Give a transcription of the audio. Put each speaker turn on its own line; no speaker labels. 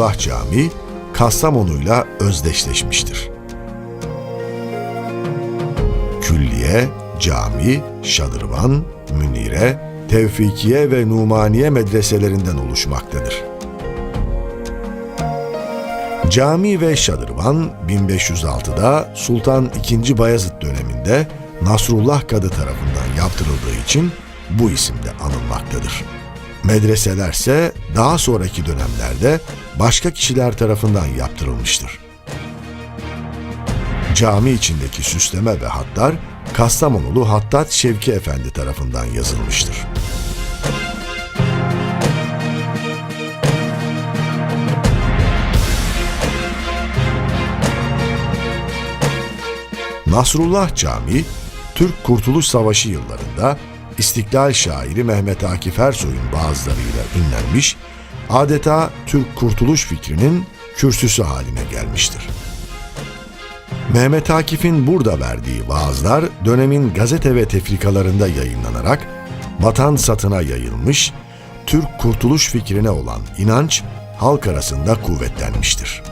Nasrullah Camii Kastamonu'yla özdeşleşmiştir. Külliye, cami, şadırvan, münire, tevfikiye ve numaniye medreselerinden oluşmaktadır. Cami ve şadırvan 1506'da Sultan II. Bayezid döneminde Nasrullah Kadı tarafından yaptırıldığı için bu isimle anılmaktadır. Medreselerse daha sonraki dönemlerde başka kişiler tarafından yaptırılmıştır. Cami içindeki süsleme ve hatlar Kastamonulu Hattat Şevki Efendi tarafından yazılmıştır. Nasrullah Camii, Türk Kurtuluş Savaşı yıllarında İstiklal şairi Mehmet Akif Ersoy'un bazılarıyla ünlenmiş, adeta Türk kurtuluş fikrinin kürsüsü haline gelmiştir. Mehmet Akif'in burada verdiği vaazlar dönemin gazete ve tefrikalarında yayınlanarak vatan satına yayılmış, Türk kurtuluş fikrine olan inanç halk arasında kuvvetlenmiştir.